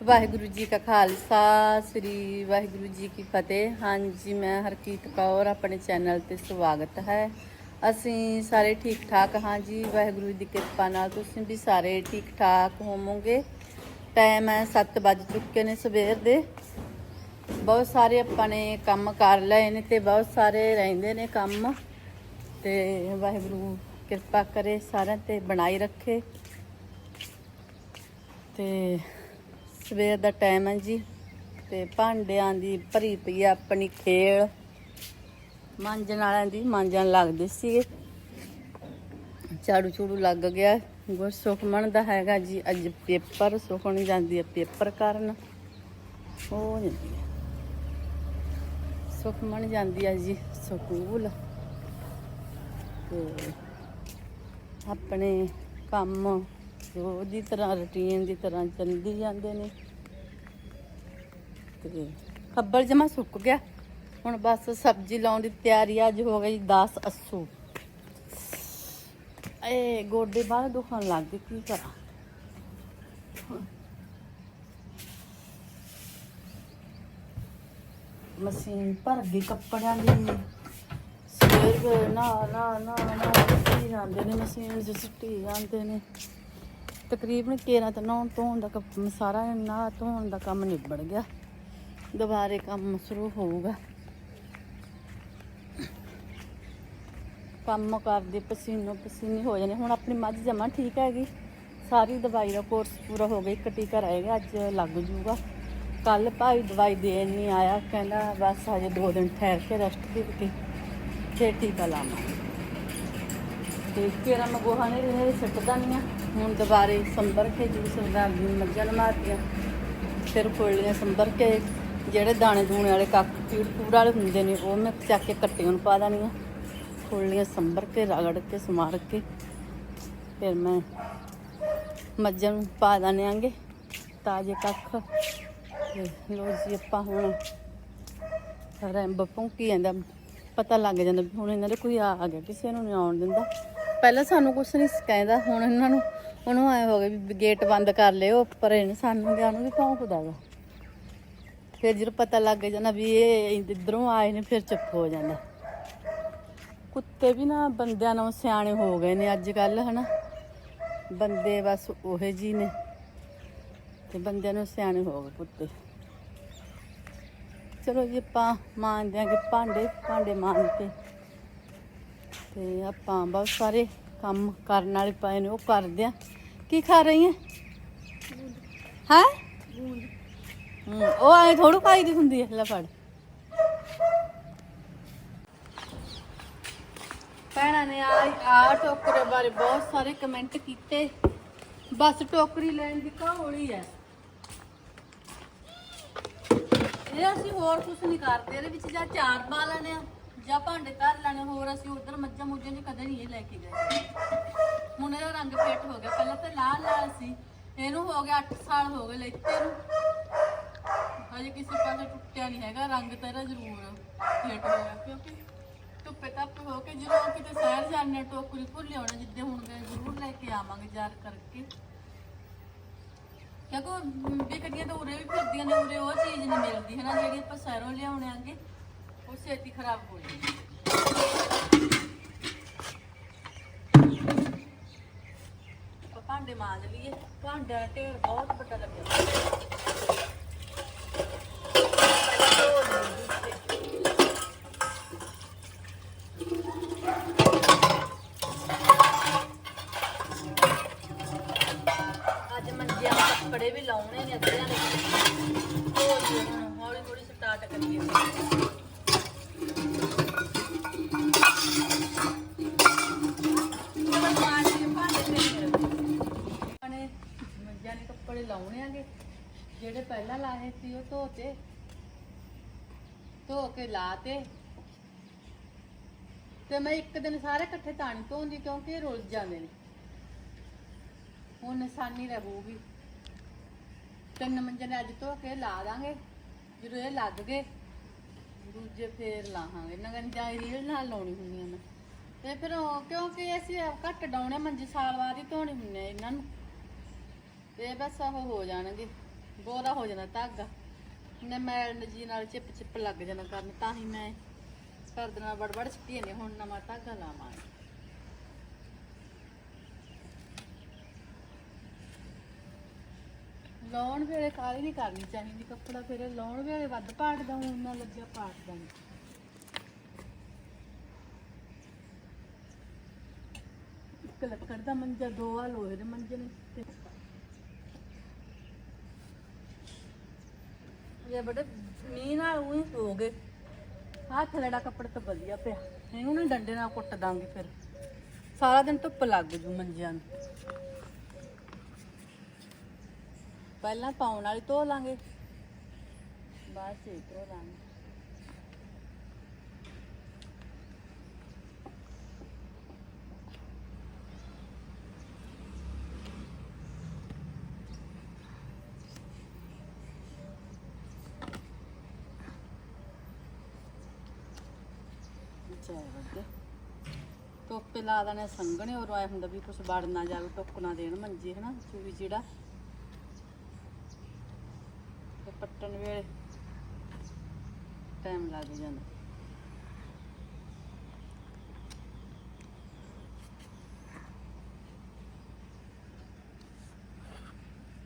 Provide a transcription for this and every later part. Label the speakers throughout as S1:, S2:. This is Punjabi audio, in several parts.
S1: ਵਾਹਿਗੁਰੂ ਜੀ ਕਾ ਖਾਲਸਾ, ਸ੍ਰੀ ਵਾਹਿਗੁਰੂ ਜੀ ਕੀ ਫਤਿਹ। ਹਾਂਜੀ, ਮੈਂ ਹਰਕੀਤ ਕੌਰ, ਆਪਣੇ ਚੈਨਲ ਤੇ ਸਵਾਗਤ ਹੈ। ਅਸੀਂ ਸਾਰੇ ਠੀਕ ਠਾਕ ਹਾਂ ਜੀ, ਵਾਹਿਗੁਰੂ ਦੀ ਕਿਰਪਾ ਨਾਲ ਤੁਸੀਂ ਵੀ ਸਾਰੇ ਠੀਕ ਠਾਕ ਹੋਵੋਗੇ। ਟਾਈਮ ਹੈ 7 ਵੱਜ ਚੁੱਕੇ ਨੇ ਸਵੇਰ ਦੇ। ਬਹੁਤ ਸਾਰੇ ਆਪਾਂ ਨੇ ਕੰਮ ਕਰ ਲਏ ਨੇ ਤੇ ਬਹੁਤ ਸਾਰੇ ਰਹਿੰਦੇ ਨੇ ਕੰਮ। ਤੇ ਵਾਹਿਗੁਰੂ ਕਿਰਪਾ ਕਰੇ ਸਾਰਿਆਂ ਤੇ ਬਣਾਈ ਰੱਖੇ। ਤੇ ਸਵੇਰ ਦਾ ਟਾਈਮ ਹੈ ਜੀ ਤੇ ਭਾਂਡਿਆਂ ਦੀ ਭਰੀ ਪਈ ਆਪਣੀ ਖੇਲ। ਮਾਂਜਣ ਵਾਲਿਆਂ ਦੀ ਮਾਂਜਣ ਲੱਗਦੇ ਸੀਗੇ ਝਾੜੂ ਝੂੜੂ ਲੱਗ ਗਿਆ। ਗੁਰ ਸੁਖਮਣ ਦਾ ਹੈਗਾ ਜੀ। ਅੱਜ ਪੇਪਰ ਸੁਖਣ ਜਾਂਦੀ ਹੈ ਪੇਪਰ ਕਰਨ। ਉਹ ਜਾਂਦੀ ਹੈ। ਸੁਖਮਣ ਜਾਂਦੀ ਹੈ ਜੀ ਸਕੂਲ। ਤੇ ਆਪਣੇ ਕੰਮ ਜੋ ਦੀ ਤਰ੍ਹਾਂ ਰੁਟੀਨ ਦੀ ਤਰ੍ਹਾਂ ਚੱਲਦੀ ਜਾਂਦੇ ਨੇ। ਤੇ ਖੱਬਲ ਜਮਾ ਸੁੱਕ ਗਿਆ। ਹੁਣ ਬਸ ਸਬਜ਼ੀ ਲਾਉਣ ਦੀ ਤਿਆਰੀ ਅੱਜ ਹੋ ਗਈ 10 ਅੱਸੂ। ਏ, ਗੋਡੇ ਬਾਹਰ ਦੁਖਣ ਲੱਗ ਗਏ, ਕੀ ਕਰਾਂ? ਮਸ਼ੀਨ ਭਰ ਗਈ ਕੱਪੜਿਆਂ ਦੀ। ਸਵੇਰ ਨਾ ਨਾ ਨਾ ਨਾ, ਸੁੱਟੀ ਜਾਂਦੇ ਨੇ ਮਸ਼ੀਨ 'ਚ ਸੁੱਟੀ ਜਾਂਦੇ ਨੇ। ਤਕਰੀਬਨ 13 ਤਾਂ ਨਹਾਉਣ ਧੋਣ ਦਾ ਕੰਮ ਸਾਰਾ ਨਾ ਧੋਣ ਦਾ ਕੰਮ ਨਿਬੜ ਗਿਆ। ਦੁਬਾਰੇ ਕੰਮ ਸ਼ੁਰੂ ਹੋਊਗਾ। ਕੰਮ ਕਰਦੇ ਪਸੀਨੋ ਪਸੀਨੀ ਹੋ ਜਾਣੇ ਹੁਣ ਆਪਣੀ ਮੱਝ ਜਮਾ ਠੀਕ ਹੈਗੀ। ਸਾਰੀ ਦਵਾਈ ਦਾ ਕੋਰਸ ਪੂਰਾ ਹੋ ਗਿਆ। ਇੱਕ ਟੀਕਾ ਰਹੇਗਾ ਅੱਜ ਲੱਗ ਜੂਗਾ। ਕੱਲ ਭਾਈ ਦਵਾਈ ਦੇਣ ਨਹੀਂ ਆਇਆ। ਕਹਿੰਦਾ ਬਸ ਹਜੇ ਦੋ ਦਿਨ ਠਹਿਰ ਕੇ ਰੈਸਟ ਦੇ ਕੇ ਫਿਰ ਟੀਕਾ ਲਾਵਾਂ। ਤੇ ਕਿਹੜਾ ਮਗੋਹਾ ਨੇ ਇਹ ਸਿੱਟਦਾ ਨਹੀਂ ਆ। ਹੁਣ ਦੁਬਾਰੇ ਸੰਭਰ ਕੇ ਜੂਸ ਸਰਦਾਰ ਦੀ ਮੱਝਾਂ ਨੂੰ ਮਾਰਦੀਆਂ ਫਿਰ ਫੁੱਲੀਆਂ ਸੰਭਰ ਕੇ ਜਿਹੜੇ ਦਾਣੇ ਦੂਣੇ ਵਾਲੇ ਕੱਖ ਪੀੜ ਪੂੜ ਵਾਲੇ ਹੁੰਦੇ ਨੇ, ਉਹ ਮੈਂ ਚੱਕ ਕੇ ਕੱਟੀਆਂ ਨੂੰ ਪਾ ਦੇਣੀਆਂ। ਫੁੱਲੀਆਂ ਸੰਭਰ ਕੇ ਰਗੜ ਕੇ ਸਮਾਰ ਕੇ ਫਿਰ ਮੈਂ ਮੱਝਾਂ ਨੂੰ ਪਾ ਦੇਣਾਂਗੇ ਤਾਜ਼ੇ ਕੱਖ। ਲੋ ਜੀ, ਆਪਾਂ ਹੁਣ ਰੈਂਬ ਭੌਂਕੀ ਜਾਂਦਾ। ਪਤਾ ਲੱਗ ਜਾਂਦਾ ਵੀ ਹੁਣ ਇਹਨਾਂ ਦੇ ਕੋਈ ਆ ਗਿਆ, ਕਿਸੇ ਨੂੰ ਨਹੀਂ ਆਉਣ ਦਿੰਦਾ। ਪਹਿਲਾਂ ਸਾਨੂੰ ਕੁਛ ਨਹੀਂ ਕਹਿੰਦਾ, ਹੁਣ ਇਹਨਾਂ ਨੂੰ ਉਹਨੂੰ ਆਏ ਹੋ ਗਏ ਵੀ ਗੇਟ ਬੰਦ ਕਰ ਲਿਓ, ਪਰ ਇਹਨੇ ਸਾਨੂੰ ਗਿਆ ਨੂੰ ਵੀ ਭੌਂਕਦਾ ਗਾ ਫਿਰ ਜਦੋਂ ਪਤਾ ਲੱਗ ਜਾਂਦਾ ਵੀ ਇਹ ਇਧਰੋਂ ਆਏ ਨੇ, ਫਿਰ ਚੁੱਪ ਹੋ ਜਾਂਦਾ। ਕੁੱਤੇ ਵੀ ਨਾ ਬੰਦਿਆਂ ਨਾਲੋਂ ਸਿਆਣੇ ਹੋ ਗਏ ਨੇ ਅੱਜ ਕੱਲ ਹਨਾ। ਬੰਦੇ ਬਸ ਉਹੇ ਜੀ ਨੇ, ਤੇ ਬੰਦਿਆਂ ਨੂੰ ਸਿਆਣੇ ਹੋ ਗਏ ਕੁੱਤੇ। ਚਲੋ ਜੀ, ਆਪਾਂ ਮਾਂਜਦੇ ਕਿ ਭਾਂਡੇ ਭਾਂਡੇ ਮਾਂਜ ਕੇ ਤੇ ਆਪਾਂ ਬਹੁਤ ਸਾਰੇ ਕੰਮ ਕਰਨ ਵਾਲੇ ਪਏ ਨੇ, ਉਹ ਕਰਦੇ ਆ। ਕੀ ਖਾ ਰਹੀ ਹੈ? ਹੈ, ਉਹ ਐ ਥੋੜੂ ਖਾਈ ਦੀ ਹੁੰਦੀ ਹੈ ਲੈ ਫੜ। ਭੈਣਾਂ ਨੇ ਆ ਆ ਟੋਕਰੇ ਬਾਰੇ ਬਹੁਤ ਸਾਰੇ ਕਮੈਂਟ ਕੀਤੇ। ਬਸ ਟੋਕਰੀ ਲੈਣ ਦੀ ਕਾਹਲੀ ਹੈ ਇਹ ਅਸੀਂ ਹੋਰ ਕੁਝ ਨਹੀਂ ਕਰਦੇ, ਇਹਦੇ ਵਿੱਚ ਜਾਂ ਚਾਰ ਪਾ ਲੈਣੇ ਆ। ਜਾਂ ਭਾਂਡੇ ਧਰ ਲੈਣੇ, ਹੋਰ ਅਸੀਂ ਉਧਰ ਮੱਝਾਂ ਮੁੱਝਾਂ ਨੇ ਕਦੇ ਨਹੀਂ ਇਹ ਲੈ ਕੇ ਗਏ। ਹੁਣ ਇਹਦਾ ਰੰਗ ਫੇਟ ਹੋ ਗਿਆ। ਪਹਿਲਾਂ ਤਾਂ ਲਾਲ ਲਾਲ ਸੀ, ਇਹਨੂੰ ਹੋ ਗਿਆ 8 ਸਾਲ ਹੋ ਗਏ ਲੈਤੇ ਨੂੰ। ਹਜੇ ਕਿਸੇ ਪਾਸੇ ਟੁੱਟਿਆ ਨਹੀਂ ਹੈਗਾ, ਰੰਗ ਤਾਂ ਇਹਦਾ ਜ਼ਰੂਰ ਫੇਟ ਹੋ ਗਿਆ, ਕਿਉਂਕਿ ਧੁੱਪੇ ਤੱਪ ਹੋ ਕੇ ਜਦੋਂ ਕਿਤੇ ਸ਼ਹਿਰ ਜਾਂਦੇ ਟੋਕਰੀ ਭੁੱਲ ਆਉਣਾ, ਜਿੱਦੇ ਹੁਣ ਗਏ ਜ਼ਰੂਰ ਲੈ ਕੇ ਆਵਾਂਗੇ ਯਾਰ ਕਰਕੇ। ਕਿਉਂਕਿ ਵਿਕਦੀਆਂ ਤਾਂ ਉਰੇ ਵੀ ਫਿਰਦੀਆਂ ਨੇ, ਉਰੇ ਉਹ ਚੀਜ਼ ਨਹੀਂ ਮਿਲਦੀ ਹੈ ਨਾ ਜਿਹੜੀ ਆਪਾਂ ਸ਼ਹਿਰੋਂ ਲਿਆਉਣੇ ਆਂਗੇ। ਉਹ ਛੇਤੀ ਖਰਾਬ ਹੋ ਜਾਂਦੀ ਆਪਾਂ ਭਾਂਡੇ ਮਾਂਜ ਲਈਏ। ਭਾਂਡਿਆਂ ਦਾ ਢੇਰ ਬਹੁਤ ਵੱਡਾ ਲੱਗਿਆ। ਅੱਜ ਮੰਜਿਆਂ ਕੱਪੜੇ ਵੀ ਲਾਉਣੇ ਨੇ, ਅੱਧਿਆਂ ਦੇ ਹੌਲੀ ਹੌਲੀ ਹੌਲੀ ਸਟਾਰਟ ਕਰੀਏ ਚਲੋ ਪਾਣੀ ਦੇ ਭਾਂਡੇ ਤੇ ਆਪਣੇ ਮੰਜਿਆਂ ਦੇ ਕੱਪੜੇ ਲਾਉਣੇ ਆਗੇ ਜਿਹੜੇ ਪਹਿਲਾਂ ਲਾਏ ਸੀ ਉਹ ਧੋਤੇ ਧੋ ਕੇ ਲਾਤੇ ਤੇ। ਮੈਂ ਇੱਕ ਦਿਨ ਸਾਰੇ ਇਕੱਠੇ ਤਾਣੀ ਨਹੀਂ ਧੋਂਦੀ ਕਿਉਂਕਿ ਇਹ ਰੁੱਲ ਜਾਂਦੇ ਨੇ। ਹੁਣ ਨਿਸ਼ਾਨੀ ਰਹੂਗੀ। ਤਿੰਨ ਮੰਜੇ ਨੇ ਅੱਜ ਧੋ ਕੇ ਲਾ ਦਾਂਗੇ, ਜਦੋਂ ਇਹ ਲੱਗ ਗਏ, ਦੂਜੇ ਫੇਰ ਲਾਹਾਂਗੇ। ਨਗਨ ਜਾਈ ਰੀਲ ਨਾਲ ਲਾਉਣੀ ਹੁੰਦੀ ਆ ਮੈਂ ਤੇ ਫਿਰ ਉਹ- ਕਿਉਂਕਿ ਅਸੀਂ ਘੱਟ ਡਾਉਣੇ ਮੰਜੀ ਸਾਲ ਬਾਅਦ ਹੀ ਧੋਣੇ ਹੁੰਦੇ ਇਹਨਾਂ ਨੂੰ। ਤੇ ਬਸ ਉਹ ਹੋ ਜਾਣਗੇ। ਗੋਰਾ ਹੋ ਜਾਣਾ ਧਾਗਾ। ਨੇ ਮੈਲ ਜੀ ਨਾਲ ਚਿਪ ਚਿਪ ਲੱਗ ਜਾਣਾ ਕਰਨ, ਤਾਂ ਹੀ ਮੈਂ ਕਰ ਦੇਣਾ ਬੜਬੜ ਛਿੱਟੀ ਨੇ ਹੁਣ ਨਵਾਂ ਧਾਗਾ ਲਾਵਾਂਗੇ। ਲਾਉਣ ਵੇਲੇ ਕਾਲੀ ਨਹੀਂ ਕਰਨੀ ਚਾਹੀਦੀ ਕੱਪੜਾ ਫਿਰ ਲਾਉਣ ਵੇਲੇ ਵੱਧ ਪਾਟਦਾ ਹੁਣ ਨਾ ਲੱਗਿਆ ਪਾਟਦਾ ਨਹੀਂ ਇੱਕ ਲੱਕੜ ਦਾ ਮੰਜਾ, ਦੋ ਆ ਲੋਹੇ ਦੇ ਮੰਜੇ ਨੇ ਤੇ ਇਹ ਮੀਂਹ ਨਾਲ ਉਹੀ ਹੋ ਗਏ। ਹੱਥ ਲੈਣਾ ਕੱਪੜਾ ਤਾਂ ਵਧੀਆ ਪਿਆ। ਇਹਨੂੰ ਨਾ ਡੰਡੇ ਨਾਲ ਕੁੱਟ ਦਾਂਗੇ ਫਿਰ। ਸਾਰਾ ਦਿਨ ਧੁੱਪ ਲੱਗ ਜੂ ਮੰਜਿਆਂ ਨੂੰ। ਪਹਿਲਾਂ ਪਾਉਣ ਵਾਲੀ ਧੋ ਲਾਂਗੇ। ਬਾਅਦ ਚ ਧੋ ਲਾਂਗੇ ਜੈ ਵੱਡੇ ਟੋਪੇ ਲਾ ਦੇਣੇ, ਸੰਘਣੇ ਔਰ ਆਏ ਹੁੰਦਾ ਵੀ ਕੁਛ ਵੜ ਨਾ ਜਾਵੇ ਟੁੱਕ ਨਾ ਦੇਣ ਮੰਜੀ, ਹਨਾ, ਚੂਹੀ ਜਿਹੜਾ ਤੇ ਪੱਟਣ ਵੇਲੇ ਟਾਈਮ ਲੱਗ ਜਾਂਦਾ।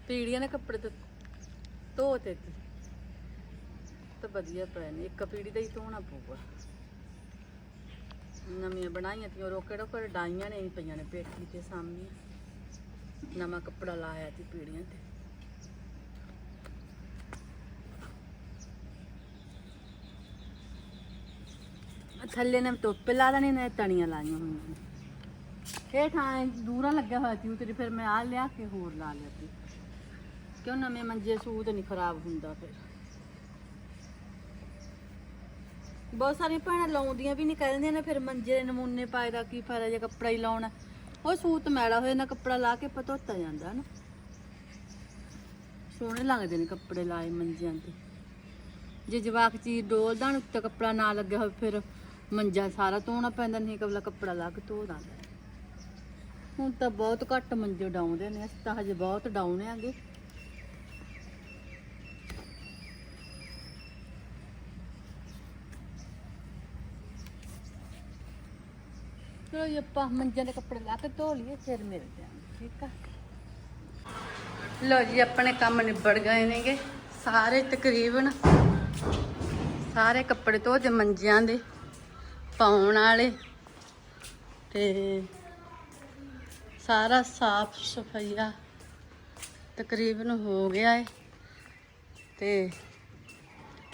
S1: ਪੀੜੀਆਂ ਨੇ ਕੱਪੜੇ ਤੇ ਧੋ ਤੇ ਵਧੀਆ ਪੈ ਨੇ, ਇੱਕ ਪੀੜੀ ਦਾ ਹੀ ਧੋਣਾ ਪਊਗਾ। ਨਵੀਆਂ ਬਣਾਈਆਂ ਤੀਆਂ ਰੋਕੇ ਰੋਕੇ ਡਾਈਆਂ ਨੇ, ਪਈਆਂ ਨੇ ਪੇਟੀ ਤੇ ਸਾਹਮਣੇ ਨਵਾਂ ਕੱਪੜਾ ਲਾਇਆ ਤੀ ਪੀੜੀਆਂ ਤੇ। ਥੱਲੇ ਨੇ ਧੁੱਪ ਲਾ ਦੇਣੀ, ਨੇ ਤਣੀਆਂ ਲਾਈਆਂ ਹੋਈਆਂ ਨੇ। ਇਹ ਥਾਂ ਦੂਰਾਂ ਲੱਗਿਆ ਹੋਇਆ ਸੀ ਉਤਰੀ ਫਿਰ ਮੈਂ ਆ ਲਿਆ ਕੇ ਹੋਰ ਲਾ ਲਿਆ ਸੀ ਕਿਉਂ ਨਵੇਂ ਮੰਜੇ ਸੂਤ ਨਹੀਂ ਖਰਾਬ ਹੁੰਦਾ ਫਿਰ? ਬਹੁਤ ਸਾਰੀਆਂ ਭੈਣਾਂ ਲਾਉਂਦੀਆਂ ਵੀ ਨਹੀਂ ਕਹਿੰਦੀਆਂ ਨੇ ਫਿਰ ਮੰਜੇ ਦੇ ਨਮੂਨੇ ਪਾਏ ਦਾ ਕੀ ਫਾਇਦਾ ਜੇ ਕੱਪੜਾ ਹੀ ਲਾਉਣਾ। ਉਹ ਸੂਤ ਮੈਲਾ ਹੋਇਆ ਨਾ, ਕੱਪੜਾ ਲਾ ਕੇ ਪਤੋਤਾ ਜਾਂਦਾ ਨਾ। ਸੋਹਣੇ ਲੱਗਦੇ ਨੇ ਕੱਪੜੇ ਲਾਏ ਮੰਜਿਆਂ ਤੇ। ਜੇ ਜਵਾਕ ਚੀਜ਼ ਡੋਲਦਾ ਨਾ ਉੱਤੇ ਕੱਪੜਾ ਨਾ ਲੱਗਿਆ ਹੋਵੇ ਫਿਰ ਮੰਜਾ ਸਾਰਾ ਧੋਣਾ ਪੈਂਦਾ ਨਹੀਂ ਕਬਲਾ ਕੱਪੜਾ ਲਾ ਕੇ ਧੋ ਦਾਂਗੇ ਹੁਣ ਤਾਂ ਬਹੁਤ ਘੱਟ ਮੰਜੇ ਡਾਉਂਦੇ ਨੇ, ਅਸੀਂ ਤਾਂ ਹਜੇ ਬਹੁਤ ਡਾਉਣੇ ਆਂਗੇ। ਚਲੋ ਜੀ, ਆਪਾਂ ਮੰਜਿਆਂ ਦੇ ਕੱਪੜੇ ਲਾ ਕੇ ਧੋ ਲਈਏ, ਫਿਰ ਮਿਲਦੇ ਆਂ ਠੀਕ ਆ? ਲੋ ਜੀ, ਆਪਣੇ ਕੰਮ ਨਿਬੜ ਗਏ ਨੇਗੇ। ਸਾਰੇ ਤਕਰੀਬਨ ਸਾਰੇ ਕੱਪੜੇ ਧੋ ਤੇ ਮੰਜਿਆਂ ਦੇ ਪਾਉਣ ਵਾਲੇ। ਤੇ ਸਾਰਾ ਸਾਫ਼ ਸਫਾਈਆ ਤਕਰੀਬਨ ਹੋ ਗਿਆ ਏ। ਤੇ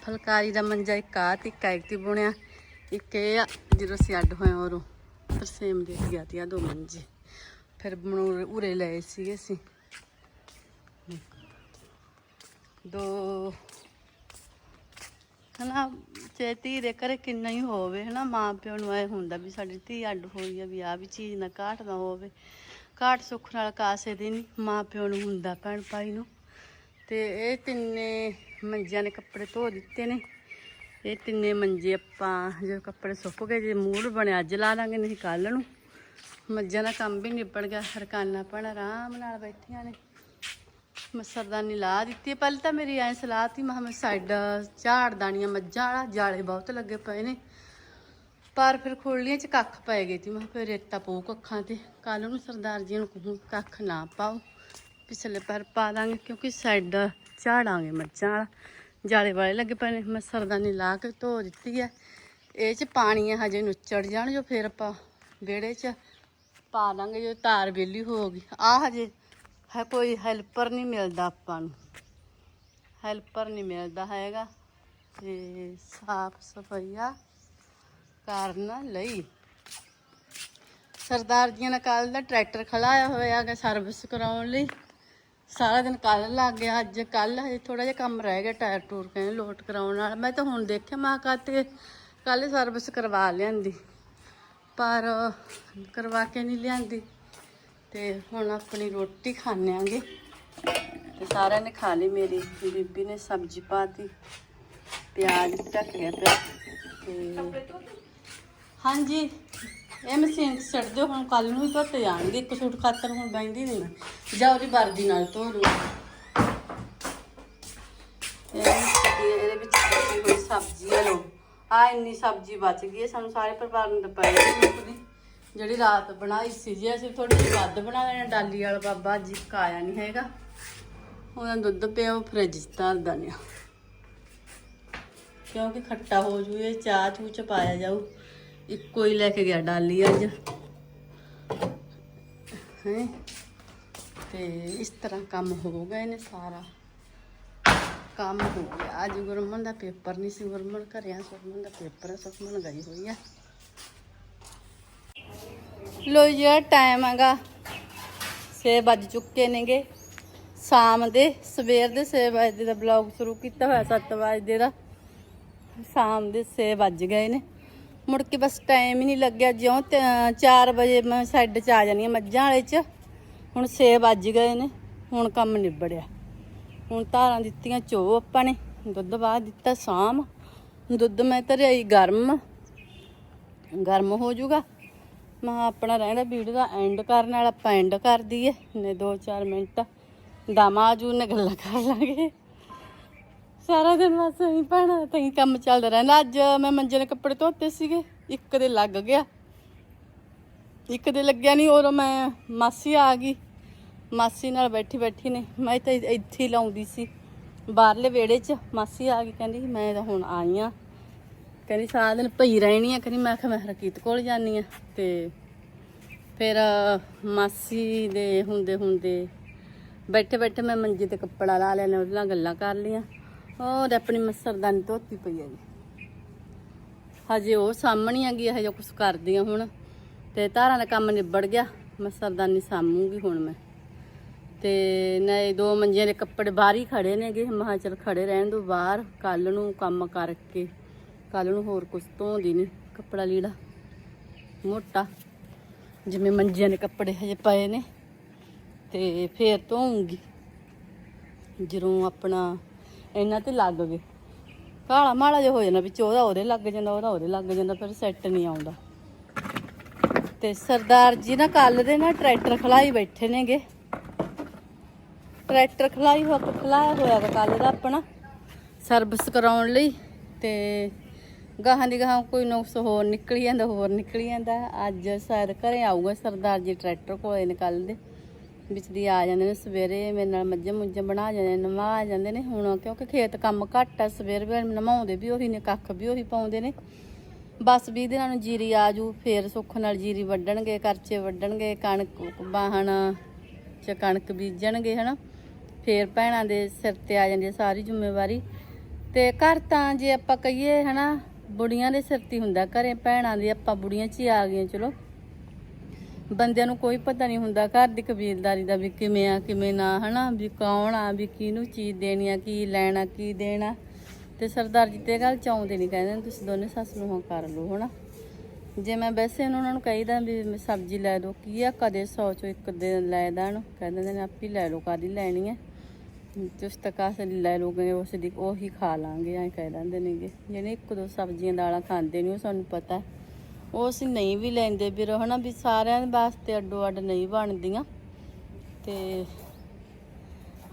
S1: ਫਲਕਾਰੀ ਦਾ ਮੰਜਾ ਇੱਕ ਆ ਤੇ ਇੱਕ ਐਕਟੀ ਬੁਣਿਆ, ਇੱਕ ਇਹ ਆ ਜਦੋਂ ਅਸੀਂ ਅੱਡ ਹੋਏ ਉਰੋਂ। ਫਿਰ ਸੇਮ ਦੇ ਗਿਆ ਤੀ ਦੋ ਮੰਜੇ। ਫਿਰ ਬਣੂ ਉਰੇ ਲਏ ਸੀਗੇ ਅਸੀਂ। ਦੋ ਹਨਾ, ਜੇ ਧੀ ਦੇ ਘਰੇ ਕਿੰਨਾ ਹੀ ਹੋਵੇ, ਹਨਾ, ਮਾਂ ਪਿਓ ਨੂੰ ਐ ਹੁੰਦਾ ਵੀ ਸਾਡੀ ਧੀ ਅੱਡ ਹੋਈ ਆ ਵੀ ਆ ਵੀ ਚੀਜ਼ ਨਾ ਘਾਟ ਨਾ ਹੋਵੇ। ਘਾਟ ਸੁੱਖ ਨਾਲ ਕਾਸੇ ਦੀ ਨਹੀਂ ਮਾਂ ਪਿਓ ਨੂੰ ਹੁੰਦਾ ਭੈਣ ਭਾਈ ਨੂੰ। ਤੇ ਇਹ ਤਿੰਨੇ ਮੰਜਿਆਂ ਨੇ ਕੱਪੜੇ ਧੋ ਦਿੱਤੇ ਨੇ। ਇਹ ਤਿੰਨੇ ਮੰਜੇ ਆਪਾਂ ਜਦੋਂ ਕੱਪੜੇ ਸੁੱਕ ਗਏ, ਜੇ ਮੂਡ ਬਣਿਆ, ਅੱਜ ਲਾ ਲਾਂਗੇ, ਨਹੀਂ ਕੱਲ ਨੂੰ। ਮੱਝਾਂ ਦਾ ਕੰਮ ਵੀ ਨਿਬੜ ਗਿਆ, ਹਰਕਾਨਾ ਪਣ ਆਰਾਮ ਨਾਲ ਬੈਠੀਆਂ ਨੇ। ਮਸਰਦਾਨੀ ਲਾ ਦਿੱਤੀ ਹੈ। ਪਹਿਲਾਂ ਤਾਂ ਮੇਰੀ ਐ ਸਲਾਹ ਤੀ, ਮੈਂ ਕਿਹਾ ਮੈਂ ਸਾਈਡ ਝਾੜ ਦਾਣੀਆਂ ਮੱਝਾਂ ਵਾਲਾ, ਜਾਲੇ ਬਹੁਤ ਲੱਗੇ ਪਏ ਨੇ। ਪਰ ਫਿਰ ਖੋਲੀਆਂ ਚ ਕੱਖ ਪੈ ਗਏ ਤੀ, ਮੈਂ ਕਿਹਾ ਫਿਰ ਰੇਤਾ ਪਊ ਕੱਖਾਂ ਤੇ। ਕੱਲ ਨੂੰ ਸਰਦਾਰ ਜੀ ਨੂੰ ਕਹੂੰ, ਕੱਖ ਨਾ ਪਾਓ, ਪਿਛਲੇ ਪਰ ਪਾ ਦਾਂਗੇ, ਕਿਉਂਕਿ ਸਾਈਡ ਝਾੜਾਂਗੇ ਮੱਝਾਂ ਵਾਲਾ। ਜਾਲੇ ਵਾਲੇ ਲੱਗੇ ਪਏ ਨੇ। ਮੈਂ ਸਰਦਾਨੀ ਲਾ ਕੇ ਧੋ ਦਿੱਤੀ ਹੈ ਇਹ ਚ ਪਾਣੀ ਹੈ ਹਜੇ ਨੁੱਚੜ ਜਾਣ ਜੋ, ਫਿਰ ਆਪਾਂ ਵਿਹੜੇ ਚ ਪਾ ਲਾਂਗੇ ਜੋ ਤਾਰ ਵਿਹਲੀ ਹੋ ਗਈ। ਆ ਹਜੇ ਹੈ ਕੋਈ ਹੈਲਪਰ ਨਹੀਂ ਮਿਲਦਾ ਆਪਾਂ ਨੂੰ। ਹੈਲਪਰ ਨਹੀਂ ਮਿਲਦਾ ਹੈਗਾ। ਤੇ ਸਾਫ਼ ਸਫਾਈਆ ਕਰਨ ਲਈ। ਸਰਦਾਰ ਜੀਆਂ ਨੇ ਕੱਲ ਦਾ ਟਰੈਕਟਰ ਖਲਾਇਆ ਹੋਇਆ ਹੈਗਾ ਸਰਵਿਸ ਕਰਾਉਣ ਲਈ। ਸਾਰਾ ਦਿਨ ਕੱਲ ਲੱਗ ਗਿਆ, ਅੱਜ ਕੱਲ ਹਜੇ ਥੋੜਾ ਜਿਹਾ ਕੰਮ ਰਹਿ ਗਿਆ, ਟਾਇਰ ਟੂਰ ਕਹਿੰਦੇ ਲੋਟ ਕਰਾਉਣ ਵਾਲਾ ਮੈਂ ਤਾਂ ਹੁਣ ਦੇਖਿਆ, ਮਾ ਕਾਤੇ ਕੱਲ ਸਰਵਿਸ ਕਰਵਾ ਲਿਆਂਦੀ, ਪਰ ਕਰਵਾ ਕੇ ਨਹੀਂ ਲਿਆਂਦੀ। ਤੇ ਹੁਣ ਆਪਣੀ ਰੋਟੀ ਖਾਣੇ ਆਂਗੇ। ਤੇ ਸਾਰਿਆਂ ਨੇ ਖਾ ਲਈ ਮੇਰੀ, ਬੀਬੀ ਨੇ ਸਬਜ਼ੀ ਪਾਤੀ, ਪਿਆਜ਼ ਢੱਕ ਗਿਆ ਪਿਆ। ਤੇ ਹਾਂਜੀ। ਇਹ ਮਸ਼ੀਨ 'ਚ ਛੱਡ ਦਿਓ, ਹੁਣ ਕੱਲ ਨੂੰ ਹੀ ਧੋਤੇ ਜਾਣਗੇ। ਇੱਕ ਸੂਟ ਖਾਤਰ ਹੁਣ ਬੈਂਦੀ ਨਹੀਂ ਮੈਂ। ਜਾਂ ਉਹਦੀ ਵਰਦੀ ਨਾਲ ਧੋ ਦੂੰ ਇਹਦੇ ਵਿੱਚ ਬਚੀ ਹੋਈ, ਸਬਜ਼ੀ ਆ ਲੋ ਆ ਇੰਨੀ ਸਬਜ਼ੀ ਬਚ ਗਈ ਹੈ, ਸਾਨੂੰ ਸਾਰੇ ਪਰਿਵਾਰ ਨੂੰ ਦੁਪਹਿਰ ਦੀ ਜਿਹੜੀ ਰਾਤ ਬਣਾਈ ਸੀ ਜੀ, ਅਸੀਂ ਥੋੜੀ ਜਿਹੀ ਵੱਧ ਬਣਾ ਲੈਣਾ ਡਾਲੀ ਵਾਲਾ ਬਾਬਾ ਜੀ ਕਾਇਆ ਨਹੀਂ ਹੈਗਾ। ਉਹਦਾ ਦੁੱਧ ਪਿਆ, ਉਹ ਫ੍ਰਿਜ 'ਚ ਧਰਦਾ ਦਿੰਦੇ ਕਿਉਂਕਿ ਖੱਟਾ ਹੋ ਜੂ, ਇਹ ਚਾਹ ਚੂ ਚ ਪਾਇਆ ਜਾਊ। ਇੱਕੋ ਹੀ ਲੈ ਕੇ ਗਿਆ ਡਾਲੀ ਅੱਜ। ਹੈ? ਤੇ ਇਸ ਤਰ੍ਹਾਂ ਕੰਮ ਹੋ ਗਏ ਨੇ ਸਾਰਾ। ਕੰਮ ਹੋ ਗਿਆ। ਅੱਜ ਗੁਰਮਨ ਦਾ ਪੇਪਰ ਨਹੀਂ ਸੀ। ਗੁਰਮਨ ਘਰੇ ਸੁਖਮਨ ਦਾ ਪੇਪਰ ਸੁਖਮਨ ਗਈ ਹੋਈ ਆ। ਲੋ ਜਿਹੜਾ ਟਾਈਮ ਹੈਗਾ। 6 ਵੱਜ ਚੁੱਕੇ ਨੇਗੇ। ਸ਼ਾਮ ਦੇ, ਸਵੇਰ ਦੇ 6 ਵਜੇ ਦਾ ਬਲੌਗ ਸ਼ੁਰੂ ਕੀਤਾ ਹੋਇਆ 7 ਵਜੇ ਦਾ। ਸ਼ਾਮ ਦੇ 6 ਵੱਜ ਗਏ ਨੇ। ਮੁੜ ਕੇ ਬਸ ਟਾਈਮ ਹੀ ਨਹੀਂ ਲੱਗਿਆ, ਜਿਉਂ 4 ਵਜੇ ਮੈਂ ਸ਼ੈੱਡ 'ਚ ਆ ਜਾਣੀ ਮੱਝਾਂ ਵਾਲੇ 'ਚ। ਹੁਣ 6 ਵੱਜ ਗਏ ਨੇ, ਹੁਣ ਕੰਮ ਨਿਬੜਿਆ। ਹੁਣ ਧਾਰਾਂ ਦਿੱਤੀਆਂ ਚੋ ਆਪਾਂ ਨੇ, ਦੁੱਧ ਬਾਅਦ ਦਿੱਤਾ, ਸ਼ਾਮ। ਦੁੱਧ ਮੈਂ ਧਰਿਆ ਹੀ ਗਰਮ। ਗਰਮ ਹੋ ਜਾਊਗਾ। ਮੈਂ ਕਿਹਾ ਆਪਣਾ ਰਹਿਣਾ, ਵੀਡੀਓ ਦਾ ਐਂਡ ਕਰਨ ਵਾਲਾ ਆਪਾਂ ਐਂਡ ਕਰ ਦਈਏ ਨੇ 2-4 ਮਿੰਟ। ਦਾਮਾਜੂ ਨੇ ਗੱਲਾਂ ਕਰ ਲਾਂਗੇ। ਸਾਰਾ ਦਿਨ ਬਸ ਹੀ ਭੈਣਾ ਹੀ ਕੰਮ ਚੱਲਦਾ ਰਹਿੰਦਾ। ਅੱਜ ਮੈਂ ਮੰਜੇ ਦੇ ਕੱਪੜੇ ਧੋਤੇ ਸੀਗੇ, ਇੱਕ ਦੇ ਲੱਗ ਗਿਆ। ਇੱਕ ਦੇ ਲੱਗਿਆ ਨਹੀਂ ਔਰ ਮੈਂ ਮਾਸੀ ਆ ਗਈ। ਮਾਸੀ ਨਾਲ ਬੈਠੀ ਬੈਠੀ ਨੇ, ਮੈਂ ਤਾਂ ਇੱਥੇ ਹੀ ਲਾਉਂਦੀ ਸੀ। ਬਾਹਰਲੇ ਵਿਹੜੇ 'ਚ ਮਾਸੀ ਆ ਗਈ, ਕਹਿੰਦੀ ਮੈਂ ਤਾਂ ਹੁਣ ਆਈ ਆ। ਕਹਿੰਦੀ ਸਾਰਾ ਦਿਨ ਭਈ ਰਹਿਣੀ ਆ, ਕਹਿੰਦੀ ਮੈਂ ਕਿਹਾ ਮੈਂ ਹਰਕੀਤ ਕੋਲ ਜਾਨੀ ਆ। ਤੇ ਫਿਰ ਮਾਸੀ ਦੇ ਹੁੰਦੇ ਹੁੰਦੇ ਬੈਠੇ ਬੈਠੇ ਮੈਂ ਮੰਜੇ ਤੇ ਕੱਪੜਾ ਲਾ ਲਿਆ ਨੇ ਉਹਦੇ ਨਾਲ ਗੱਲਾਂ ਕਰ ਲਈਆਂ। ਉਹ ਆਪਣੀ ਮਸਰਦਾਨੀ ਧੋਤੀ ਪਈ ਹੈ ਜੀ ਹਜੇ ਉਹ ਸਾਹਮਣੀ ਆ ਗਈ ਹਜੇ ਕੁਝ ਕਰਦੀ ਆ ਹੁਣ। ਤੇ ਧਾਰਾਂ ਦਾ ਕੰਮ ਨਿਬੜ ਗਿਆ ਮਸਰਦਾਨੀ ਸਾਂਭੂਗੀ ਹੁਣ ਮੈਂ। ਤੇ ਨੇ ਦੋ ਮੰਜੀਆਂ ਦੇ ਕੱਪੜੇ ਬਾਹਰ ਹੀ ਖੜੇ ਨੇਗੇ। ਮਹਾ ਚਲ ਖੜੇ ਰਹਿਣ ਦੋ ਬਾਹਰ ਕੱਲ ਨੂੰ ਕੰਮ ਕਰਕੇ। ਕੱਲ ਨੂੰ ਹੋਰ ਕੁਝ ਧੋਂਦੀ ਨਹੀਂ ਕੱਪੜਾ ਲੀੜਾ। ਮੋਟਾ। ਜਿਵੇਂ ਮੰਜਿਆਂ ਦੇ ਕੱਪੜੇ ਹਜੇ ਪਏ ਨੇ। ਤੇ ਫੇਰ ਧੋਉਂਗੀ ਜਦੋਂ ਆਪਣਾ ਇਹਨਾਂ ਤੇ ਲੱਗ ਗਏ। ਕਾਲਾ ਮਾਲਾ ਜਿਹਾ ਹੋ ਜਾਂਦਾ ਵਿੱਚ ਉਹਦਾ ਉਹਦੇ ਲੱਗ ਜਾਂਦਾ, ਉਹਦਾ ਉਹਦੇ ਲੱਗ ਜਾਂਦਾ, ਫਿਰ ਸੈੱਟ ਨਹੀਂ ਆਉਂਦਾ। ਤੇ ਸਰਦਾਰ ਜੀ ਨਾ ਕੱਲ ਦੇ ਨਾ ਟਰੈਕਟਰ ਖਲਾਈ ਬੈਠੇ ਨੇਗੇ। ਟਰੈਕਟਰ ਖਲਾਈ ਹੋ ਖਲਾਇਆ ਹੋਇਆ ਵਾ ਕੱਲ ਦਾ ਆਪਣਾ ਸਰਵਿਸ ਕਰਾਉਣ ਲਈ। ਤੇ ਗਾਹਾਂ ਦੀ ਗਾਹਾਂ ਕੋਈ ਨੁਕਸ ਹੋਰ ਨਿਕਲੀ ਜਾਂਦਾ, ਹੋਰ ਨਿਕਲੀ ਜਾਂਦਾ। ਅੱਜ ਸ਼ਾਇਦ ਘਰੇ ਆਊਗਾ ਸਰਦਾਰ ਜੀ ਟਰੈਕਟਰ ਕੋਲੇ ਨੇ ਕੱਲ ਦੇ। ਵਿੱਚ ਦੀ ਆ ਜਾਂਦੇ ਨੇ ਸਵੇਰੇ, ਮੇਰੇ ਨਾਲ ਮੱਝਾਂ ਮੁੱਝਾਂ ਬਣਾ ਜਾਂਦੇ ਨੇ, ਨਵਾ ਜਾਂਦੇ ਨੇ ਹੁਣ, ਕਿਉਂਕਿ ਖੇਤ ਕੰਮ ਘੱਟ ਆ, ਸਵੇਰ ਵੇਲੇ ਨਵਾਉਂਦੇ ਵੀ ਉਹੀ ਨੇ, ਕੱਖ ਵੀ ਉਹੀ ਪਾਉਂਦੇ ਨੇ। ਬਸ 20 ਦਿਨਾਂ ਨੂੰ ਜੀਰੀ ਆ ਜੂ, ਫੇਰ ਸੁੱਖ ਨਾਲ ਜੀਰੀ ਵੱਢਣਗੇ, ਕਰਚੇ ਵੱਢਣਗੇ, ਕਣਕ ਬਾਹਣ ਚ ਕਣਕ ਬੀਜਣਗੇ, ਹਨਾ। ਫੇਰ ਭੈਣਾਂ ਦੇ ਸਿਰ ਤੇ ਆ ਜਾਂਦੀ ਹੈ ਸਾਰੀ ਜ਼ਿੰਮੇਵਾਰੀ। ਤੇ ਘਰ ਤਾਂ ਜੇ ਆਪਾਂ ਕਹੀਏ, ਹਨਾ, ਬੁੜੀਆਂ ਦੇ ਸਿਰ ਤੇ ਹੁੰਦਾ, ਘਰੇ ਭੈਣਾਂ ਦੀ ਆਪਾਂ ਬੁੜੀਆਂ 'ਚ ਹੀ ਆ ਗਈਆਂ, ਚਲੋ। ਬੰਦਿਆਂ ਨੂੰ ਕੋਈ ਪਤਾ ਨਹੀਂ ਹੁੰਦਾ ਘਰ ਦੀ ਕਬੀਲਦਾਰੀ ਦਾ ਵੀ ਕਿਵੇਂ ਆ, ਕਿਵੇਂ ਨਾ, ਹਨਾ? ਵੀ ਕੌਣ ਆ, ਵੀ ਕਿਹਨੂੰ ਚੀਜ਼ ਦੇਣੀ ਆ, ਕੀ ਲੈਣਾ, ਕੀ ਦੇਣਾ? ਤੇ ਸਰਦਾਰ ਜੀ ਤੇ ਇਹ ਗੱਲ ਚਾਹੁੰਦੇ ਨਹੀਂ, ਕਹਿੰਦੇ ਨੇ ਤੁਸੀਂ ਦੋਨੇ ਸੱਸ ਨੂੰ ਹਾਂ ਕਰ ਲਓ, ਹਨਾ? ਜੇ ਮੈਂ ਵੈਸੇ ਉਹਨਾਂ ਨੂੰ ਕਹੀਦਾ ਵੀ ਸਬਜ਼ੀ ਲੈ ਦੋ, ਕੀ ਆ? ਕਦੇ ਸੌ ਚੋਂ ਇੱਕ ਦਿਨ ਲੈ ਦੇਣ ਕਹਿੰਦੇ ਨੇ ਆਪੀ ਲੈ ਲਓ ਕਾਦੀ ਲੈਣੀ ਹੈ ਤੁਸੀਂ ਤਾਂ ਕਾਸੇ ਦੀ ਲੈ ਲੋਗੇ ਉਸ ਦੀ ਉਹੀ ਖਾ ਲਾਂਗੇ, ਐਂ ਕਹਿ ਦਿੰਦੇ ਨੇਗੇ। ਜਿਹੜੇ ਇੱਕ ਦੋ ਸਬਜ਼ੀਆਂ ਦਾਲਾਂ ਖਾਂਦੇ ਨਹੀਂ ਉਹ ਸਾਨੂੰ ਪਤਾ। ਉਹ ਅਸੀਂ ਨਹੀਂ ਵੀ ਲੈਂਦੇ ਵੀਰੋ, ਹਨਾ ਵੀ ਸਾਰਿਆਂ ਦੇ ਵਾਸਤੇ ਅੱਡੋ ਅੱਡ ਨਹੀਂ ਬਣਦੀਆਂ। ਤੇ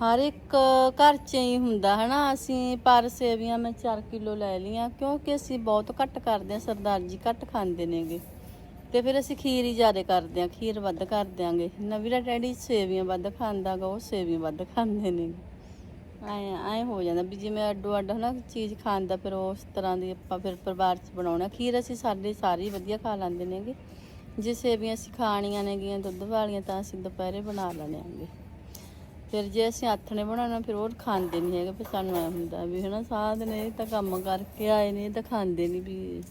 S1: ਹਰ ਇੱਕ ਘਰ 'ਚ ਹੀ ਹੁੰਦਾ, ਹਨਾ, ਅਸੀਂ ਪਰ ਸੇਵੀਆਂ ਮੈਂ 4 ਕਿਲੋ ਲੈ ਲਈਆਂ, ਕਿਉਂਕਿ ਅਸੀਂ ਬਹੁਤ ਘੱਟ ਕਰਦੇ ਹਾਂ, ਸਰਦਾਰ ਜੀ ਘੱਟ ਖਾਂਦੇ ਨੇਗੇ ਤੇ ਫਿਰ ਅਸੀਂ ਖੀਰ ਹੀ ਜ਼ਿਆਦਾ ਕਰਦੇ ਹਾਂ, ਖੀਰ ਵੱਧ ਕਰ ਦਿਆਂਗੇ। ਨਵੀਰਾ ਡੈਡੀ ਸੇਵੀਆਂ ਵੱਧ ਖਾਂਦਾਗਾ ਉਹ ਸੇਵੀਆਂ ਵੱਧ ਖਾਂਦੇ ਨੇ ਐ ਐ ਹੋ ਜਾਂਦਾ ਵੀ ਜਿਵੇਂ ਅੱਡੋ ਅੱਡ ਹਨਾ ਚੀਜ਼ ਖਾਂਦਾ ਫਿਰ ਉਸ ਤਰ੍ਹਾਂ ਦੀ ਆਪਾਂ ਫਿਰ ਪਰਿਵਾਰ 'ਚ ਬਣਾਉਣਾ ਖੀਰ ਅਸੀਂ ਸਾਡੇ ਸਾਰੇ ਵਧੀਆ ਖਾ ਲੈਂਦੇ ਨੇਗੇ ਜੇ ਸੇਵੀਆਂ ਅਸੀਂ ਖਾਣੀਆਂ ਨੇਗੀਆਂ ਦੁੱਧ ਵਾਲੀਆਂ ਤਾਂ ਅਸੀਂ ਦੁਪਹਿਰੇ ਬਣਾ ਲੈਣੇ ਆਂਗੇ ਫਿਰ ਜੇ ਅਸੀਂ ਹੱਥ ਨੇ ਬਣਾਉਣਾ ਫਿਰ ਉਹ ਖਾਂਦੇ ਨਹੀਂ ਹੈਗੇ। ਫਿਰ ਸਾਨੂੰ ਐ ਹੁੰਦਾ ਵੀ ਹਨਾ ਸਾਰਾ ਦਿਨ ਇਹ ਤਾਂ ਕੰਮ ਕਰਕੇ ਆਏ ਨੇ ਤਾਂ ਖਾਂਦੇ ਨਹੀਂ ਵੀ।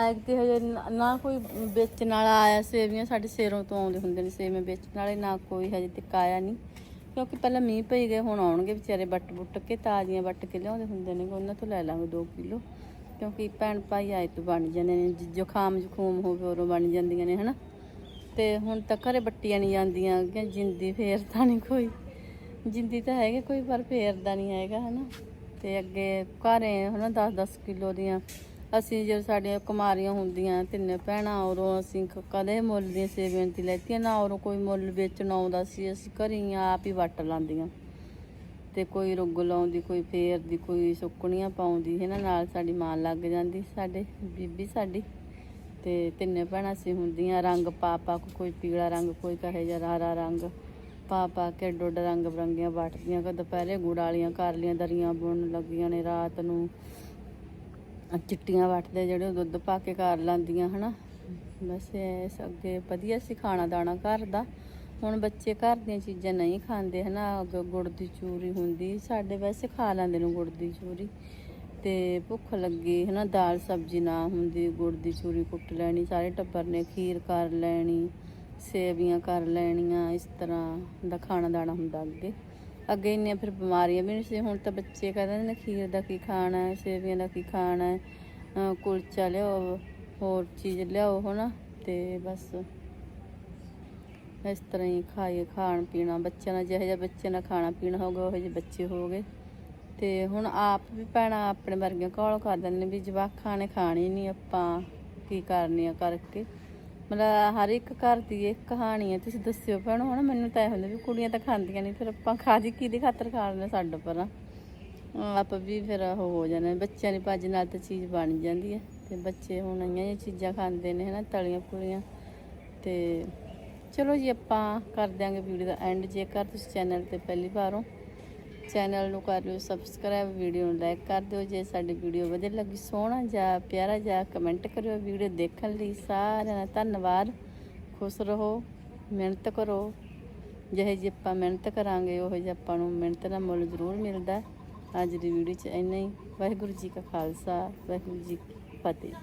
S1: ਐਕ ਤੇ ਹਜੇ ਨਾ- ਕੋਈ ਵੇਚਣ ਵਾਲਾ ਆਇਆ, ਸੇਵੀਆਂ ਸਾਡੇ ਸੇਰੋਂ ਤੋਂ ਆਉਂਦੇ ਹੁੰਦੇ ਨੇ। ਸੇਵੀਆਂ ਵੇਚਣ ਵਾਲੇ ਨਾ ਕੋਈ ਹਜੇ ਤੱਕ ਆਇਆ ਨਹੀਂ ਕਿਉਂਕਿ ਪਹਿਲਾਂ ਮੀਂਹ ਪਈ ਗਏ ਹੁਣ ਆਉਣਗੇ ਵਿਚਾਰੇ ਬੱਟ ਬੁੱਟ ਕੇ, ਤਾਜ਼ੀਆਂ ਵੱਟ ਕੇ ਲਿਆਉਂਦੇ ਹੁੰਦੇ ਨੇ ਉਹਨਾਂ ਤੋਂ ਲੈ ਲਾਂਗੇ 2 ਕਿਲੋ। ਕਿਉਂਕਿ ਭੈਣ ਭਾਈ ਆਏ ਤੋਂ ਬਣ ਜਾਂਦੇ ਨੇ, ਜ- ਜ਼ੁਕਾਮ ਜ਼ੁਖੂਮ ਹੋਵੇ ਉਦੋਂ ਬਣ ਜਾਂਦੀਆਂ ਨੇ, ਹਨਾ? ਤੇ ਹੁਣ ਤਾਂ ਘਰੇ ਬੱਟੀਆਂ ਨਹੀਂ ਜਾਂਦੀਆਂ, ਕਿ ਜਿੰਦੀ ਫੇਰਦਾ ਨਹੀਂ ਕੋਈ। ਜਿੰਦੀ ਤਾਂ ਹੈਗੇ, ਕੋਈ ਪਰ ਫੇਰਦਾ ਨਹੀਂ ਹੈਗਾ, ਹਨਾ? ਤੇ ਅੱਗੇ ਘਰੇ, ਹਨਾ 10 10 ਕਿਲੋ ਦੀਆਂ ਅਸੀਂ ਜਦੋਂ ਸਾਡੀਆਂ ਕੁਮਾਰੀਆਂ ਹੁੰਦੀਆਂ, ਤਿੰਨੇ ਭੈਣਾਂ ਉਰੋਂ ਅਸੀਂ ਕਦੇ ਮੁੱਲ ਦੀਆਂ ਸੇਵੀਆਂ ਤੇ ਲੈਤੀਆਂ, ਨਾ ਉਰੋਂ ਕੋਈ ਮੁੱਲ ਵੇਚਣ ਆਉਂਦਾ ਸੀ, ਅਸੀਂ ਘਰੇ ਹੀ ਆਪ ਹੀ ਵੱਟ ਲਾਂਦੀਆਂ। ਤੇ ਕੋਈ ਰੁੱਗ ਲਾਉਂਦੀ, ਕੋਈ ਫੇਰਦੀ, ਕੋਈ ਸੁੱਕਣੀਆਂ ਪਾਉਂਦੀ ਹੈ ਨਾ ਨਾਲ ਸਾਡੀ ਮਾਂ ਲੱਗ ਜਾਂਦੀ, ਸਾਡੇ, ਬੀਬੀ ਸਾਡੀ। ਤੇ ਤਿੰਨੇ ਭੈਣਾਂ ਸੀ ਹੁੰਦੀਆਂ, ਰੰਗ ਪਾ ਪਾ ਕੋਈ ਪੀਲਾ ਰੰਗ, ਕੋਈ ਕਹੇ ਜਿਹਾ ਹਰਾ ਰੰਗ। ਪਾ ਪਾ ਕੇ ਡੋਡ ਰੰਗ ਬਰੰਗੀਆਂ ਵੱਟਦੀਆਂ ਕਿ ਦੁਪਹਿਰੇ ਗੁੜ ਵਾਲੀਆਂ ਕਰ ਲੀਆਂ ਦਰੀਆਂ ਬੁਣਨ ਲੱਗੀਆਂ ਨੇ ਰਾਤ ਨੂੰ। ਚਿੱਟੀਆਂ ਵੱਟਦੇ ਜਿਹੜੇ ਉਹ ਦੁੱਧ ਪਾ ਕੇ ਕਰ ਲੈਂਦੀਆਂ ਹਨਾ? ਬਸ ਇਸ ਅੱਗੇ ਵਧੀਆ ਸੀ ਖਾਣਾ ਦਾਣਾ ਘਰ ਦਾ। ਹੁਣ ਬੱਚੇ ਘਰ ਦੀਆਂ ਚੀਜ਼ਾਂ ਨਹੀਂ ਖਾਂਦੇ, ਹਨਾ? ਅੱਗੇ ਗੁੜ ਦੀ ਚੂਰੀ ਹੁੰਦੀ, ਸਾਡੇ ਵੈਸੇ ਖਾ ਲੈਂਦੇ ਨੇ ਗੁੜ ਦੀ ਚੂਰੀ। ਤੇ ਭੁੱਖ ਲੱਗੀ, ਹਨਾ? ਦਾਲ ਸਬਜ਼ੀ ਨਾ ਹੁੰਦੀ, ਗੁੜ ਦੀ ਚੂਰੀ ਕੁੱਟ ਲੈਣੀ, ਸਾਰੇ ਟੱਬਰ ਨੇ ਖੀਰ ਕਰ ਲੈਣੀ, ਸੇਵੀਆਂ ਕਰ ਲੈਣੀਆਂ, ਇਸ ਤਰ੍ਹਾਂ ਦਾ ਖਾਣਾ ਦਾਣਾ ਹੁੰਦਾ ਅੱਗੇ। ਅੱਗੇ ਇੰਨੀਆਂ ਫਿਰ ਬਿਮਾਰੀਆਂ ਵੀ ਨਹੀਂ ਸੀ, ਹੁਣ ਤਾਂ ਬੱਚੇ ਕਹਿੰਦੇ ਨੇ ਖੀਰ ਦਾ ਕੀ ਖਾਣਾ ਹੈ, ਸੇਵੀਆਂ ਦਾ ਕੀ ਖਾਣਾ ਹੈ ਕੁਲਚਾ ਲਿਆਓ, ਹੋਰ ਚੀਜ਼ ਲਿਆਓ ਹਨਾ, ਤੇ ਬਸ। ਇਸ ਤਰ੍ਹਾਂ ਹੀ ਖਾਈਏ ਖਾਣ ਪੀਣਾ, ਬੱਚਿਆਂ ਨਾਲ ਜਿਹੋ ਜਿਹਾ ਬੱਚਿਆਂ ਨਾਲ ਖਾਣਾ ਪੀਣਾ ਹੋਗਾ ਉਹੋ ਜਿਹੇ ਬੱਚੇ ਹੋ ਗਏ। ਤੇ ਹੁਣ ਆਪ ਵੀ ਭੈਣਾਂ ਆਪਣੇ ਵਰਗੀਆਂ ਕਾਲ ਕਰ ਦਿੰਦੇ ਨੇ ਵੀ ਜਵਾਕਾਂ ਨੇ ਖਾਣੀ ਨਹੀਂ ਆਪਾਂ, ਕੀ ਕਰਨੀ ਆ ਕਰਕੇ। ਮਤਲਬ ਹਰ ਇੱਕ ਘਰ ਦੀ ਇਹ ਕਹਾਣੀ ਹੈ, ਤੁਸੀਂ ਦੱਸਿਓ ਭੈਣੋ, ਹਨਾ, ਮੈਨੂੰ ਤਾਂ ਇਹ ਹੁੰਦਾ ਵੀ ਕੁੜੀਆਂ ਤਾਂ ਖਾਂਦੀਆਂ ਨਹੀਂ, ਫਿਰ ਆਪਾਂ ਖਾ ਖਾਦੀ ਕਿਹਦੀ ਖਾਤਰ ਖਾ ਲੈਂਦੇ ਸਾਡੇ ਪਰਾਂ ਅਹ ਆਪ ਵੀ ਫਿਰ ਉਹ ਹੋ ਜਾਂਦੇ ਬੱਚਿਆਂ ਦੀ ਭੱਜ ਨਾਲ ਤਾਂ ਚੀਜ਼ ਬਣ ਜਾਂਦੀ ਹੈ, ਤੇ ਬੱਚੇ ਹੁਣ ਆਈਆਂ ਜਿਹੀਆਂ ਚੀਜ਼ਾਂ ਖਾਂਦੇ ਨੇ, ਹਨਾ, ਤਲੀਆਂ ਪੁਲੀਆਂ, ਤੇ ਚਲੋ ਜੀ ਆਪਾਂ ਕਰ ਦਿਆਂਗੇ ਵੀਡੀਓ ਦਾ ਐਂਡ ਜੇਕਰ ਤੁਸੀਂ ਚੈਨਲ ਤੇ ਪਹਿਲੀ ਵਾਰ ਹੋ ਚੈਨਲ ਨੂੰ ਕਰ ਲਿਓ ਸਬਸਕ੍ਰਾਈਬ ਵੀਡੀਓ ਨੂੰ ਲਾਈਕ ਕਰ ਦਿਓ, ਜੇ ਸਾਡੀ ਵੀਡੀਓ ਵਧੀਆ ਲੱਗੀ, ਸੋਹਣਾ ਜਾਂ ਪਿਆਰਾ ਜਾਂ ਕਮੈਂਟ ਕਰਿਓ ਵੀਡੀਓ ਦੇਖਣ ਲਈ ਸਾਰਿਆਂ ਦਾ ਧੰਨਵਾਦ। ਖੁਸ਼ ਰਹੋ, ਮਿਹਨਤ ਕਰੋ। ਜਿਹੇ ਜਿਹੀ ਆਪਾਂ ਮਿਹਨਤ ਕਰਾਂਗੇ, ਉਹ ਜਿਹਾ ਆਪਾਂ ਨੂੰ ਮਿਹਨਤ ਦਾ ਮੁੱਲ ਜ਼ਰੂਰ ਮਿਲਦਾ। ਅੱਜ ਦੀ ਵੀਡੀਓ 'ਚ ਇੰਨਾ ਹੀ। ਵਾਹਿਗੁਰੂ ਜੀ ਕਾ ਖਾਲਸਾ, ਵਾਹਿਗੁਰੂ ਜੀ ਕੀ ਫਤਿਹ।